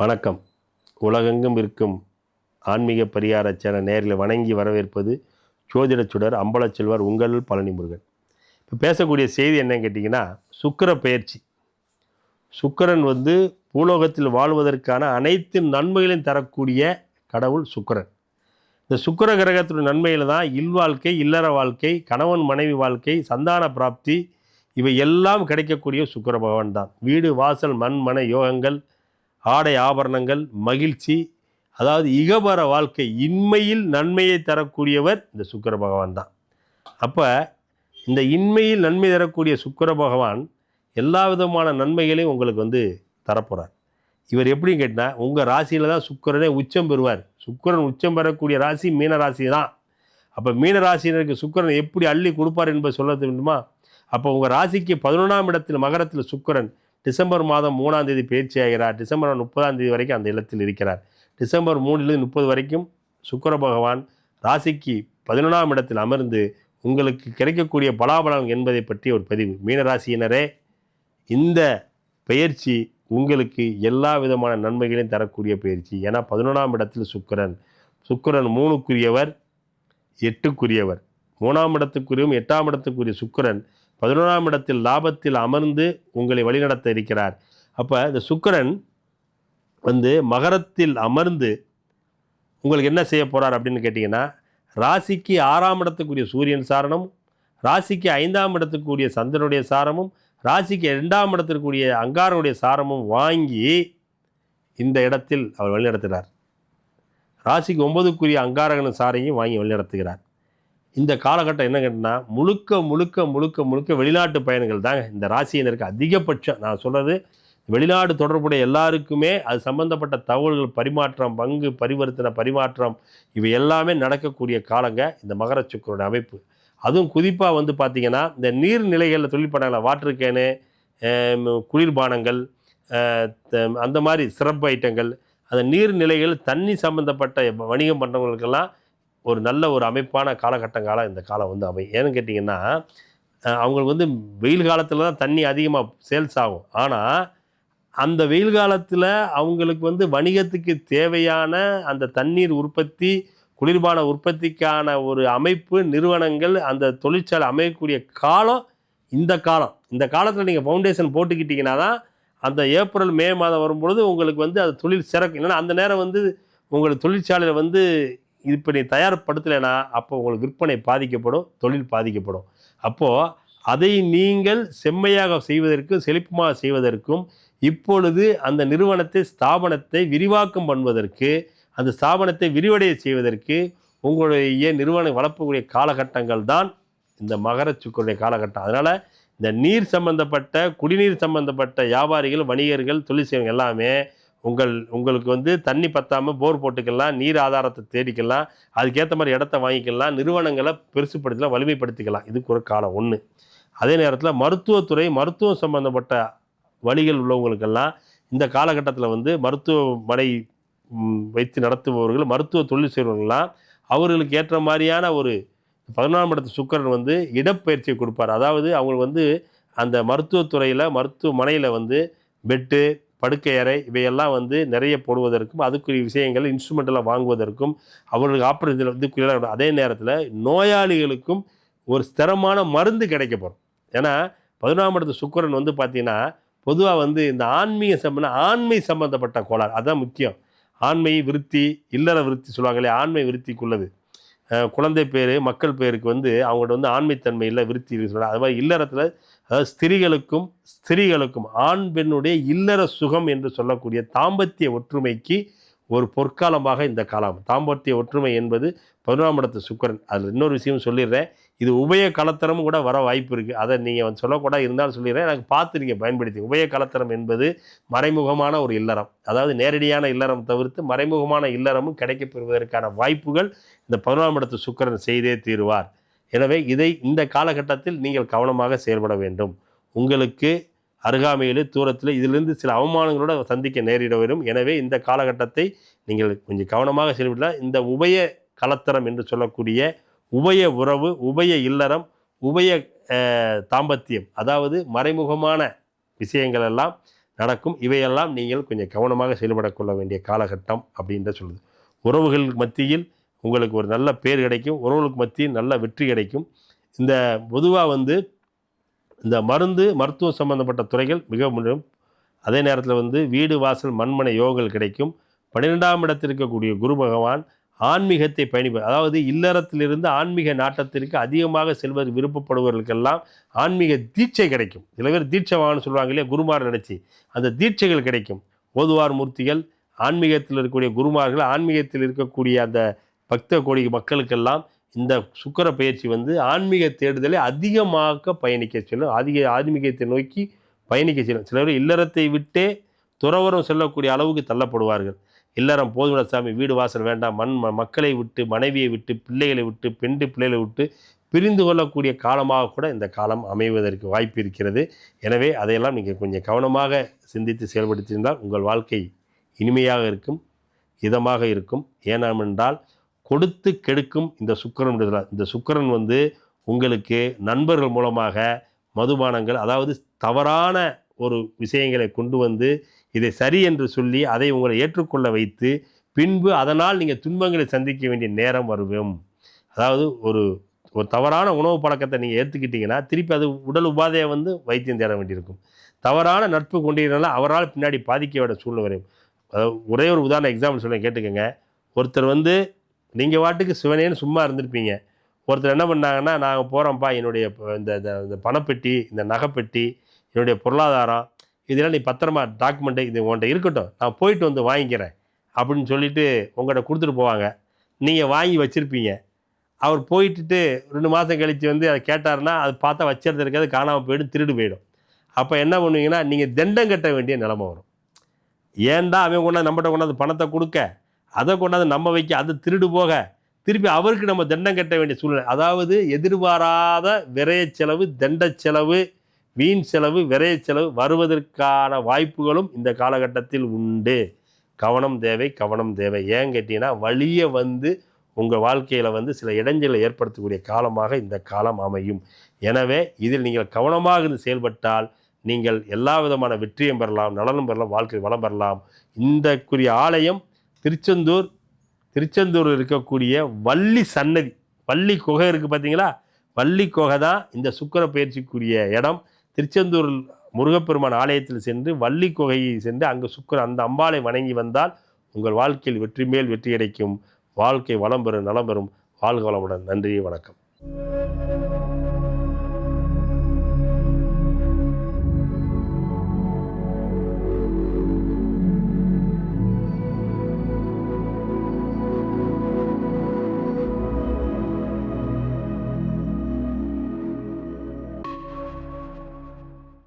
வணக்கம். உலகெங்கும் இருக்கும் ஆன்மீக பரிகார சேனல் நேரில் வணங்கி வரவேற்பது ஜோதிட சுடர் அம்பலச்செல்வர் உங்கள் பழனி முருகன் இப்போ பேசக்கூடிய செய்தி என்னன்னு கேட்டிங்கன்னா சுக்கிர பயிற்சி. சுக்கிரன் வந்து பூலோகத்தில் வாழ்வதற்கான அனைத்து நன்மைகளையும் தரக்கூடிய கடவுள் சுக்கிரன். இந்த சுக்கிர கிரகத்தினுடைய நன்மையில் தான் இல்வாழ்க்கை இல்லற வாழ்க்கை கணவன் மனைவி வாழ்க்கை சந்தான பிராப்தி இவை எல்லாம் கிடைக்கக்கூடிய சுக்கர பகவான் தான். வீடு வாசல் மண் மன யோகங்கள் ஆடை ஆபரணங்கள் மகிழ்ச்சி அதாவது இகபர வாழ்க்கை இன்மையில் நன்மையை தரக்கூடியவர் இந்த சுக்கிர பகவான் தான். அப்போ இந்த இன்மையில் நன்மை தரக்கூடிய சுக்கிர பகவான் எல்லா விதமான நன்மைகளையும் உங்களுக்கு வந்து தரப்போகிறார் இவர் எப்படின்னு கேட்டால் உங்கள் ராசியில் தான் சுக்கிரனே உச்சம் பெறுவார். சுக்கிரன் உச்சம் பெறக்கூடிய ராசி மீன ராசி தான். அப்போ மீன ராசினருக்கு சுக்கரன் எப்படி அள்ளி கொடுப்பார் என்பது சொல்ல வேண்டுமா அப்போ உங்கள் ராசிக்கு பதினொன்றாம் இடத்தில் மகரத்தில் சுக்கிரன் டிசம்பர் மாதம் மூணாம் தேதி பயிற்சி ஆகிறார். டிசம்பர் முப்பதாம் தேதி வரைக்கும் அந்த இல்லத்தில் இருக்கிறார். டிசம்பர் மூணிலிருந்து முப்பது வரைக்கும் சுக்கர பகவான் ராசிக்கு பதினொன்றாம் இடத்தில் அமர்ந்து உங்களுக்கு கிடைக்கக்கூடிய பலாபலம் என்பதை பற்றி ஒரு பதிவு. மீனராசியினரே இந்த பயிற்சி உங்களுக்கு எல்லா விதமான நன்மைகளையும் தரக்கூடிய பயிற்சி. ஏன்னா பதினொன்றாம் இடத்தில் சுக்கிரன். சுக்கிரன் மூணுக்குரியவர் எட்டுக்குரியவர். மூணாம் இடத்துக்குரியவும் எட்டாம் இடத்துக்குரிய சுக்கிரன் பதினோராம் இடத்தில் லாபத்தில் அமர்ந்து உங்களை வழிநடத்த இருக்கிறார். அப்போ இந்த சுக்கரன் வந்து மகரத்தில் அமர்ந்து உங்களுக்கு என்ன செய்ய போகிறார் அப்படின்னு கேட்டிங்கன்னா ராசிக்கு ஆறாம் இடத்துக்குரிய சூரியன் சாரணம் ராசிக்கு ஐந்தாம் இடத்துக்குரிய சந்திரனுடைய சாரமும் ராசிக்கு ரெண்டாம் இடத்திற்குரிய அங்காரனுடைய சாரமும் வாங்கி இந்த இடத்தில் அவர் வழிநடத்துகிறார். ராசிக்கு ஒன்பதுக்குரிய அங்காரகன் சாரையும் வாங்கி வழிநடத்துகிறார். இந்த காலகட்டம் என்ன கேட்டால் முழுக்க முழுக்க முழுக்க முழுக்க வெளிநாட்டு பயணங்கள் தாங்க. இந்த ராசியினருக்கு அதிகபட்சம். நான் சொல்கிறது வெளிநாடு தொடர்புடைய எல்லாருக்குமே அது சம்பந்தப்பட்ட தகவல்கள் பரிமாற்றம் பங்கு பரிவர்த்தனை பரிமாற்றம் இவை எல்லாமே நடக்கக்கூடிய காலங்க. இந்த மகர சுக்கரோட அமைப்பு. அதுவும் குறிப்பாக வந்து பார்த்திங்கன்னா இந்த நீர்நிலைகளில் தொழில் பண்ணாங்களா வாட்டர் கேனு குளிர்பானங்கள் த- அந்த மாதிரி சிறப்பு ஐட்டங்கள். அந்த நீர்நிலைகள் தண்ணி சம்மந்தப்பட்ட வணிகம் பண்ணுறவங்களுக்கெல்லாம் ஒரு நல்ல ஒரு அமைப்பான காலகட்டங்காலம் இந்த காலம் வந்து அமை ஏன்னு கேட்டிங்கன்னா அவங்களுக்கு வந்து வெயில் காலத்தில் தான் தண்ணி அதிகமாக சேல்ஸ் ஆகும். ஆனால் அந்த வெயில் காலத்தில் அவங்களுக்கு வந்து வணிகத்துக்கு தேவையான அந்த தண்ணீர் உற்பத்தி குளிர்பான உற்பத்திக்கான ஒரு அமைப்பு நிறுவனங்கள் அந்த தொழிற்சாலை அமையக்கூடிய காலம் இந்த காலம். இந்த காலத்தில் நீங்கள் ஃபவுண்டேஷன் போட்டுக்கிட்டிங்கன்னா தான் அந்த ஏப்ரல் மே மாதம் வரும்பொழுது உங்களுக்கு வந்து அது தொழில் சிறக்கும். இல்லைன்னா அந்த நேரம் வந்து உங்களுக்கு தொழிற்சாலையில் வந்து இப்போ நீ தயார்படுத்தலைன்னா அப்போ உங்களுக்கு விற்பனை பாதிக்கப்படும் தொழில் பாதிக்கப்படும். அப்போது அதை நீங்கள் செம்மையாக செய்வதற்கும் செழிப்புமாக செய்வதற்கும் இப்பொழுது அந்த நிறுவனத்தை ஸ்தாபனத்தை விரிவாக்கம் பண்ணுவதற்கு அந்த ஸ்தாபனத்தை விரிவடைய செய்வதற்கு உங்களுடைய நிறுவனம் வளர்ப்பக்கூடிய காலகட்டங்கள் தான் இந்த மகர சுக்கருடைய காலகட்டம். அதனால் இந்த நீர் சம்பந்தப்பட்ட குடிநீர் சம்பந்தப்பட்ட வியாபாரிகள் வணிகர்கள் தொழில் செய்வங்க எல்லாமே உங்கள் உங்களுக்கு வந்து தண்ணி பத்தாமல் போர் போட்டுக்கலாம் நீர் ஆதாரத்தை தேடிக்கலாம் அதுக்கேற்ற மாதிரி இடத்த வாங்கிக்கலாம் நிறுவனங்களை பெருசுப்படுத்தலாம் வலிமைப்படுத்திக்கலாம். இதுக்கு ஒரு காலம் ஒன்று அதே நேரத்தில் மருத்துவத்துறை மருத்துவம் சம்பந்தப்பட்ட வழிகள் உள்ளவங்களுக்கெல்லாம் இந்த காலகட்டத்தில் வந்து மருத்துவமனை வைத்து நடத்துபவர்கள் மருத்துவ தொழில் செய்வர்கள்லாம் அவர்களுக்கு ஏற்ற மாதிரியான ஒரு பதினொன்றாம் இடத்து சுக்கரன் வந்து இடப்பெயர்ச்சியை கொடுப்பார். அதாவது அவங்களுக்கு வந்து அந்த மருத்துவத்துறையில் மருத்துவமனையில் வந்து பெட்டு படுக்கை அறை இவையெல்லாம் வந்து நிறைய போடுவதற்கும் அதுக்குரிய விஷயங்கள் இன்ஸ்ட்ருமெண்ட்டெல்லாம் வாங்குவதற்கும் அவர்களுக்கு ஆப்ரேஷன் வந்து அதே நேரத்தில் நோயாளிகளுக்கும் ஒரு ஸ்திரமான மருந்து கிடைக்கப்படும் ஏன்னா பதினொன்றாம் இடத்து சுக்கரன் வந்து பார்த்தீங்கன்னா பொதுவாக வந்து இந்த ஆன்மீக சம்பந்த ஆண்மை சம்பந்தப்பட்ட கோளாறு அதுதான் முக்கியம். ஆண்மை விருத்தி இல்லற விருத்தி சொல்லுவாங்களே ஆண்மை விருத்திக்குள்ளது. குழந்தை பேர் மக்கள் பேருக்கு வந்து அவங்கள்ட்ட வந்து ஆண்மைத்தன்மை இல்லை விருத்தி சொல்கிறாங்க அது மாதிரி இல்லறத்தில் அதாவது ஸ்திரீகளுக்கும் ஸ்திரீகளுக்கும் ஆண் பெண்ணுடைய இல்லற சுகம் என்று சொல்லக்கூடிய தாம்பத்திய ஒற்றுமைக்கு ஒரு பொற்காலமாக இந்த காலம். தாம்பத்திய ஒற்றுமை என்பது பதினொன்றாம் இடத்து சுக்கரன். அதில் இன்னொரு விஷயம் சொல்லிடுறேன். இது உபய கலத்தரமும் கூட வர வாய்ப்பு இருக்குது அதை நீங்கள் வந்து சொல்லக்கூடாது. இருந்தாலும் சொல்லிடுறேன். எனக்கு பார்த்து நீங்கள் பயன்படுத்தி. உபய கலத்தரம் என்பது மறைமுகமான ஒரு இல்லறம். அதாவது நேரடியான இல்லறம் தவிர்த்து மறைமுகமான இல்லறமும் கிடைக்கப்பெறுவதற்கான வாய்ப்புகள் இந்த பதினொன்றாம் இடத்து சுக்கிரன் செய்தே தீருவார். எனவே இதை இந்த காலகட்டத்தில் நீங்கள் கவனமாக செயல்பட வேண்டும். உங்களுக்கு அருகாமையில் தூரத்தில் இதிலிருந்து சில அவமானங்களோட சந்திக்க நேரிட வரும் எனவே இந்த காலகட்டத்தை நீங்கள் கொஞ்சம் கவனமாக செயல்படலாம் இந்த உபய கலத்தரம் என்று சொல்லக்கூடிய உபய உறவு உபய இல்லறம் உபய தாம்பத்தியம் அதாவது மறைமுகமான விஷயங்கள் எல்லாம் நடக்கும். இவையெல்லாம் நீங்கள் கொஞ்சம் கவனமாக செயல்படக்கொள்ள வேண்டிய காலகட்டம் அப்படின்ற சொல்லுது உறவுகள் மத்தியில் உங்களுக்கு ஒரு நல்ல பேர் கிடைக்கும். உறவுகளுக்கு மத்தியில் நல்ல வெற்றி கிடைக்கும். இந்த பொதுவாக வந்து இந்த மருந்து மருத்துவம் சம்பந்தப்பட்ட துறைகள் மிக முன்னும் அதே நேரத்தில் வந்து வீடு வாசல் மண்மனை யோகங்கள் கிடைக்கும். பன்னிரெண்டாம் இடத்தில் இருக்கக்கூடிய குரு பகவான் ஆன்மீகத்தை பயணிப்ப அதாவது இல்லறத்திலிருந்து ஆன்மீக நாட்டத்திற்கு அதிகமாக செல்வது விருப்பப்படுபவர்களுக்கெல்லாம் ஆன்மீக தீட்சை கிடைக்கும். சில பேர் தீட்சைவான்னு சொல்லுவாங்க இல்லையா? குருமார் நினச்சி. அந்த தீட்சைகள் கிடைக்கும். ஓதுவார் மூர்த்திகள் ஆன்மீகத்தில் இருக்கக்கூடிய குருமார்கள் ஆன்மீகத்தில் இருக்கக்கூடிய அந்த பக்த கோடி மக்களுக்கெல்லாம் இந்த சுக்கர பயிற்சி வந்து ஆன்மீக தேடுதலை அதிகமாக பயணிக்க செல்லும். அதிக ஆன்மீகத்தை நோக்கி பயணிக்க செல்லும். சிலர் இல்லறத்தை விட்டே துறவரம் செல்லக்கூடிய அளவுக்கு தள்ளப்படுவார்கள். இல்லறம் போதுமட சாமி வீடு வாசல் வேண்டாம். மண் மக்களை விட்டு மனைவியை விட்டு பிள்ளைகளை விட்டு பெண்டு பிள்ளைகளை விட்டு பிரிந்து கொள்ளக்கூடிய காலமாக கூட இந்த காலம் அமைவதற்கு வாய்ப்பு இருக்கிறது. எனவே அதையெல்லாம் நீங்கள் கொஞ்சம் கவனமாக சிந்தித்து செயல்படுத்தியிருந்தால் உங்கள் வாழ்க்கை இனிமையாக இருக்கும் இதமாக இருக்கும். ஏனென்றால் கொடுத்து கெடுக்கும் இந்த சுக்கரன் விடுதலை இந்த சுக்கிரன் வந்து உங்களுக்கு நண்பர்கள் மூலமாக மதுபானங்கள் அதாவது தவறான ஒரு விஷயங்களை கொண்டு வந்து இதை சரி என்று சொல்லி அதை உங்களை ஏற்றுக்கொள்ள வைத்து பின்பு அதனால் நீங்கள் துன்பங்களை சந்திக்க வேண்டிய நேரம் வரும். அதாவது ஒரு ஒரு தவறான உணவு பழக்கத்தை நீங்கள் ஏற்றுக்கிட்டீங்கன்னா திருப்பி அது உடல் உபாதையை வந்து வைத்தியம் தேட வேண்டியிருக்கும். தவறான நட்பு கொண்டிருந்தாலும் அவரால் பின்னாடி பாதிக்க வேண்டிய சூழ்நிலை வரும். அதாவது ஒரே ஒரு உதாரண எக்ஸாம்பிள் சொல்ல கேட்டுக்கோங்க. ஒருத்தர் வந்து நீங்கள் வாட்டுக்கு சிவனேன்னு சும்மா இருந்திருப்பீங்க. ஒருத்தர் என்ன பண்ணாங்கன்னா நாங்கள் போகிறோம்ப்பா என்னுடைய இந்த இந்த- இந்த பணப்பெட்டி இந்த நகைப்பெட்டி என்னுடைய பொருளாதாரம் இதெல்லாம் நீ பத்திரமா டாக்குமெண்ட்டு இது உன்கிட்ட இருக்கட்டும். நான் போயிட்டு வந்து வாங்கிக்கிறேன். அப்படின்னு சொல்லிவிட்டு உங்கள்கிட்ட கொடுத்துட்டு போவாங்க. நீங்கள் வாங்கி வச்சுருப்பீங்க. அவர் போயிட்டுட்டு ரெண்டு மாதம் கழித்து வந்து அதை கேட்டாருன்னா அது பார்த்தா வச்சிருந்த இருக்காது காணாமல் போயிடும் திருடு போயிடும். அப்போ என்ன பண்ணுவீங்கன்னா நீங்கள் தண்டம் கட்ட வேண்டிய நிலமை வரும். ஏன்டா அவன் கொண்டாந்து நம்மகிட்ட கொண்டாந்து பணத்தை கொடுக்க? அதை கொண்டாந்து நம்ம வைக்க அது திருடு போக திருப்பி அவருக்கு நம்ம தண்டம் கட்ட வேண்டிய சூழ்நிலை. அதாவது எதிர்பாராத விரைய செலவு தண்ட செலவு வீண் செலவு விரைய செலவு வருவதற்கான வாய்ப்புகளும் இந்த காலகட்டத்தில் உண்டு. கவனம் தேவை கவனம் தேவை. ஏன் கேட்டீங்கன்னா வழியை வந்து உங்கள் வாழ்க்கையில் வந்து சில இடைஞ்சலை ஏற்படுத்தக்கூடிய காலமாக இந்த காலம் அமையும். எனவே இதில் நீங்கள் கவனமாக இருந்து செயல்பட்டால் நீங்கள் எல்லா விதமான வெற்றியும் பெறலாம் நலனும் பெறலாம் வாழ்க்கை வளம் பெறலாம். இந்தக்குரிய ஆலயம் திருச்செந்தூர் திருச்செந்தூரில் இருக்கக்கூடிய வள்ளி சன்னதி. வள்ளி குகை இருக்குது பார்த்தீங்களா வள்ளி குகை தான் இந்த சுக்கிர பயிற்சிக்குரிய இடம். திருச்செந்தூர் முருகப்பெருமான் ஆலயத்தில் சென்று வள்ளி குகையை சென்று அங்கு சுக்கிர அந்த அம்பாளை வணங்கி வந்தால் உங்கள் வாழ்க்கையில் வெற்றி மேல் வெற்றி கிடைக்கும். வாழ்க்கை வளம் பெறும் நலம் பெறும். வாழ்க வளமுடன். நன்றி வணக்கம்.